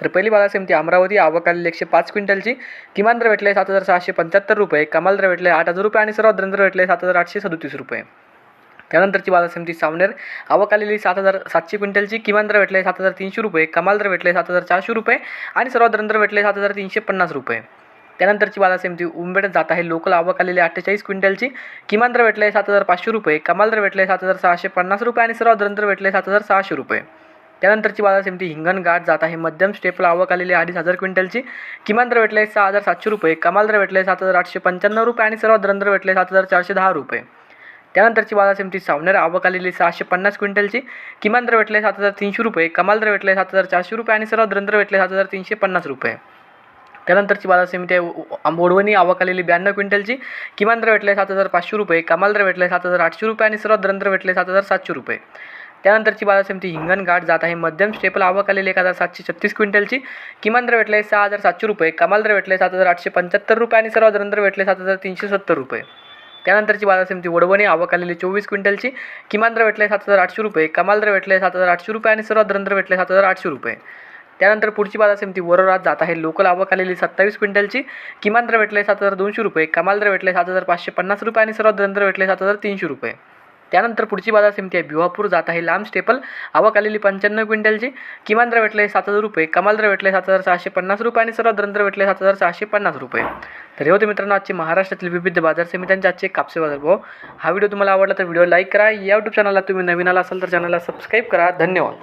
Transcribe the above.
तर पहिली बाजार समिती अमरावती आवक आलेली एकशे पाच क्विंटलची. किमान दर भेटले सात हजार सहाशे पंच्याहत्तर रुपये. कमाल दर भेटले आठ हजार रुपये आणि सर्वात दर भेटले सात हजार आठशे सदतीस रुपये. त्यानंतरची बाजार समिती सावनेर आवक आलेली सात हजार सातशे क्विंटलची. किमान दर भेटले सात हजार तीनशे रुपये. कमाल दर भेटले सात हजार चारशे रुपये आणि सर्वात दर भेटले सात हजार तीनशे पन्नास रुपये. त्यानंतरची बाजार समिती उंबेड जात आहे. लोकल आवक आलेली अठ्ठेचाळीस क्विंटलची. किमान दर भेटले सात हजार पाचशे रुपये. कमाल दर भेटले सात हजार सहाशे पन्नास रुपये आणि सर्वात दर भेटले सात हजार सहाशे रुपये. त्यानंतरची बाजार समिती हिंगणघाट जात आहे. मध्यम स्टेपला आवक आलेली अडीच हजार क्विंटलची. किमान दर भेटले सहा हजार सातशे रुपये. कमाल दर भेटले सात हजार आठशे पंच्याण्णव रुपये आणि सर्वात दरंदर भेटले सात हजार चारशे दहा रुपये. त्यानंतरची बाजार समिती सावनेर आवक आलेली सहाशे पन्नास क्विंटलची. किमान दर भेटले सात हजार तीनशे रुपये. कमाल दर भेटले सात हजार चारशे रुपये आणि सर्वात दरंदर भेटले सात हजार तीनशे पन्नास रुपये. त्यानंतरची बाजार समिती आहे. ओढवणी बोडवणी आवक आलेली ब्याण्णव क्विंटलची. किमान दर भेटले सात हजार पाचशे रुपये. कमाल दर भेटले सात हजार आठशे रुपये आणि सर्वात दरंदर भेटले सात हजार सातशे रुपये. त्यानंतरची बाजार समिती हिंगणघाट जात आहे. मध्यम स्टेपल आवक आलेली एक हजार सातशे छत्तीस क्विंटलची. किमान दर भेटले सहा हजार सातशे रुपये. कमाल दर भेटले सात हजार आठशे पंच्याहत्तर रुपये आणि सर्वात दर भेटले सात हजार तीनशे सत्तर रुपये. त्यानंतरची बाजार समिती वडवणी आवक आलेली चोवीस क्विंटलची. किमान दर भेटले सात हजार आठशे रुपये. कमाल दर भेटले सात हजार आठशे रुपये आणि सर्वात दर भेटले सात हजार आठशे रुपये. त्यानंतर पुढची बाजार समिती वरोरात जात आहे. लोकल आवक आलेली सत्तावीस क्विंटलची. किमान दर भेटले सात हजार दोनशे रुपये. कमाल दर भेटले सात हजार पाचशे पन्नास रुपये आणि सर्वात दर भेटले सात हजार तीनशे रुपये. त्यानंतर पुढची बाजार समिती आहे. भिवापूर जात आहे लांब स्टेपल. आवक आलेली पंच्याण्णव क्विंटलची. किमान दर भेटले सात हजार रुपये. कमाल दर भेटले सात हजार सहाशे पन्नास रुपये आणि सर्वात दर भेटले सात हजार सहाशे पन्नास रुपये. तर हे होते मित्रांनो आजचे महाराष्ट्रातील विविध बाजार समित्यांचे आजचे कापसे बाजार भाव. हा व्हिडिओ तुम्हाला आवडला तर व्हिडिओ लाईक करा. या यूट्यूब चॅनलला तुम्ही नवीन आला असाल तर चॅनलला सबस्क्राईब करा. धन्यवाद.